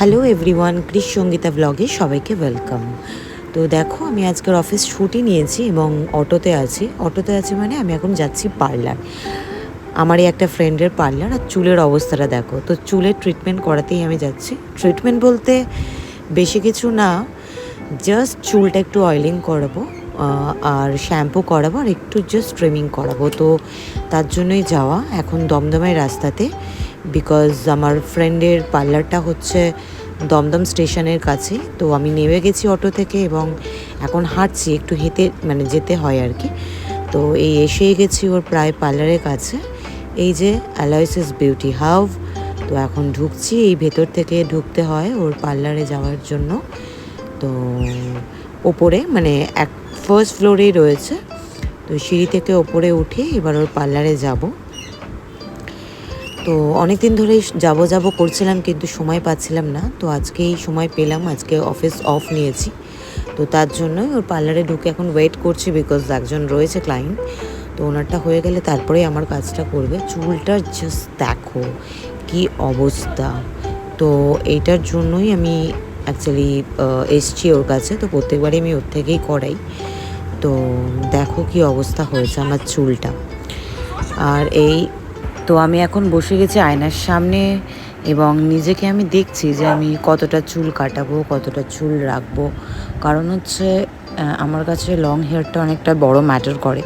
Hello everyone Chris Sangeeta ব্লগে সবাইকে welcome তো দেখো, আমি আজকের অফিস ছুটি নিয়েছি এবং অটোতে আছি। অটোতে আছি মানে আমি এখন যাচ্ছি পার্লার আমারই একটা ফ্রেন্ডের পার্লার আর চুলের অবস্থাটা দেখো। তো চুলের ট্রিটমেন্ট করাতেই আমি যাচ্ছি। ট্রিটমেন্ট বলতে বেশি কিছু না জাস্ট চুলটা একটু অয়েলিং করাবো। আর শ্যাম্পু করাবো আর একটু জাস্ট ট্রিমিং করাবো। তো তার জন্যই যাওয়া। এখন দমদমের রাস্তাতে বিকজ আমার ফ্রেন্ডের পার্লারটা হচ্ছে দমদম স্টেশনের কাছে। তো আমি নেমে গেছি অটো থেকে এবং এখন হাঁটছি, একটু হেঁটে মানে যেতে হয় আর কি। তো এই এসেই গেছি ওর প্রায় পার্লারের কাছে। এই যে অ্যালয়েসিস বিউটি হাউভ তো এখন ঢুকছি, এই ভেতর থেকে ঢুকতে হয় ওর পার্লারে যাওয়ার জন্য। তো ওপরে মানে এক ফার্স্ট ফ্লোরেই রয়েছে। তো সিঁড়ি থেকে ওপরে উঠে এবার ওর পার্লারে যাব। তো অনেক দিন ধরেই যাব যাব করছিলাম কিন্তু সময় পাচ্ছিলাম না। তো আজকেই সময় পেলাম, আজকে অফিস অফ নিয়েছি। তো তার জন্যই ওর পার্লারে ঢুকে এখন ওয়েট করছি বিকজ একজন রয়েছে ক্লায়েন্ট তো ওনারটা হয়ে গেলে তারপরেই আমার কাজটা করবে। চুলটা জাস্ট দেখো, কি অবস্থা। তো এইটার জন্যই আমি অ্যাকচুয়ালি এসছি ওর কাছে, তো প্রত্যেকবারই আমি ওর থেকেই করাই। তো দেখো কি অবস্থা হয়েছে আমার চুলটা। আর এই, তো আমি এখন বসে গেছি আয়নার সামনে এবং নিজেকে আমি দেখছি যে আমি কতটা চুল কাটাবো, কতটা চুল রাখব। কারণ হচ্ছে আমার কাছে লং হেয়ারটা অনেকটা বড় ম্যাটার করে।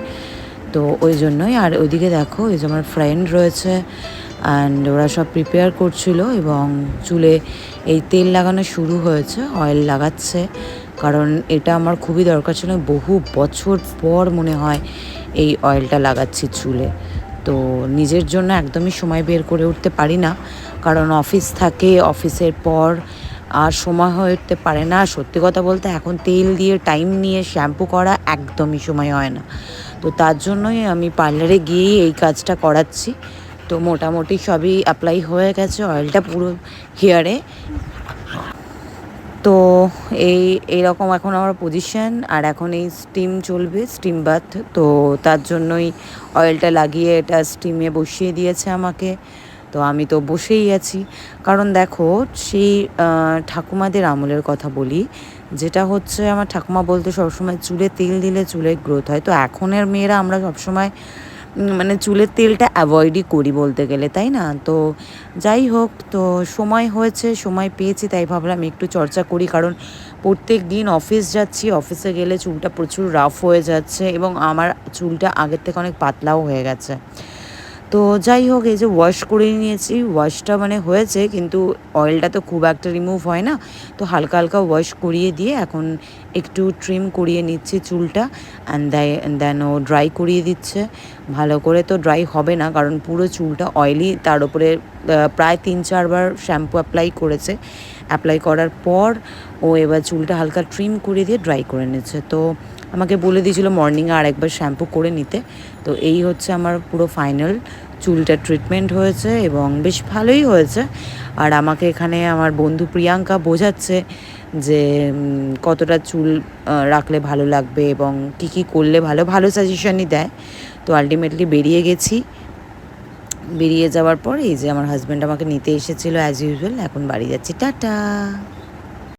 তো ওই জন্যই, আর ওইদিকে দেখো ওই যে আমার ফ্রেন্ড রয়েছে অ্যান্ড ওরা সব প্রিপেয়ার করছিল এবং চুলে এই তেল লাগানো শুরু হয়েছে অয়েল লাগাচ্ছে। কারণ এটা আমার খুবই দরকার ছিল বহু বছর পর মনে হয় এই অয়েলটা লাগাচ্ছি চুলে। তো নিজের জন্য একদমই সময় বের করে উঠতে পারি না, কারণ অফিস থাকে অফিসের পর আর সময় হয়ে উঠতে পারে না। সত্যি কথা বলতে এখন তেল দিয়ে টাইম নিয়ে শ্যাম্পু করা একদমই সময় হয় না। তো তার জন্যই আমি পার্লারে গিয়েই এই কাজটা করাচ্ছি। তো মোটামুটি সবই অ্যাপ্লাই হয়ে গেছে অয়েলটা পুরো হেয়ারে তো এই, এরকম এখন আমার পজিশন আর এখন এই স্টিম চলবে স্টিম বাথ তো তার জন্যই অয়েলটা লাগিয়ে এটা স্টিমে বসিয়ে দিয়েছে আমাকে। তো আমি তো বসেই আছি। কারণ দেখো, সেই ঠাকুমাদের আমলের কথা বলি, যেটা হচ্ছে আমার ঠাকুমা বলতে সবসময় চুলে তেল দিলে চুলের গ্রোথ হয়। তো এখনের মেয়েরা আমরা সবসময় মানে চুলের তেলটা অ্যাভয়েডই করি বলতে গেলে, তাই না? তো যাই হোক, তো সময় হয়েছে, সময় পেয়েছি, তাই ভাবলাম একটু চর্চা করি। কারণ প্রত্যেক দিন অফিস যাচ্ছি অফিসে গেলে চুলটা প্রচুর রাফ হয়ে যাচ্ছে এবং আমার চুলটা আগের থেকে অনেক পাতলাও হয়ে গেছে। তো যাই হোক, এই যে ওয়াশ করে নিয়েছি ওয়াশটা মানে হয়েছে, কিন্তু অয়েলটা তো খুব একটা রিমুভ হয় না। তো হালকা হালকা ওয়াশ করিয়ে দিয়ে এখন একটু ট্রিম করিয়ে নিচ্ছি চুলটা অ্যান্ড দেন ও ড্রাই করিয়ে দিচ্ছে। ভালো করে তো ড্রাই হবে না, কারণ পুরো চুলটা অয়েলি তার উপরে প্রায় তিন চারবার শ্যাম্পু অ্যাপ্লাই করেছে। অ্যাপ্লাই করার পর ও এবার চুলটা হালকা ট্রিম করে দিয়ে ড্রাই করে নিচ্ছে তো আমাকে বলে দিয়েছিল মর্নিংয়ে আর একবার শ্যাম্পু করে নিতে। তো এই হচ্ছে আমার পুরো ফাইনাল চুলটা ট্রিটমেন্ট হয়েছে এবং বেশ ভালোই হয়েছে। আর আমাকে এখানে আমার বন্ধু প্রিয়াঙ্কা বোঝাচ্ছে যে কতটা চুল রাখলে ভালো লাগবে এবং কি কি করলে ভালো ভালো সাজেশনই দেয়। তো আলটিমেটলি বেরিয়ে গেছি। বেরিয়ে যাওয়ার পর এই যে আমার হাজব্যান্ড আমাকে নিতে এসেছিল অ্যাজ ইউজুয়াল এখন বাড়ি যাচ্ছি, টাটা।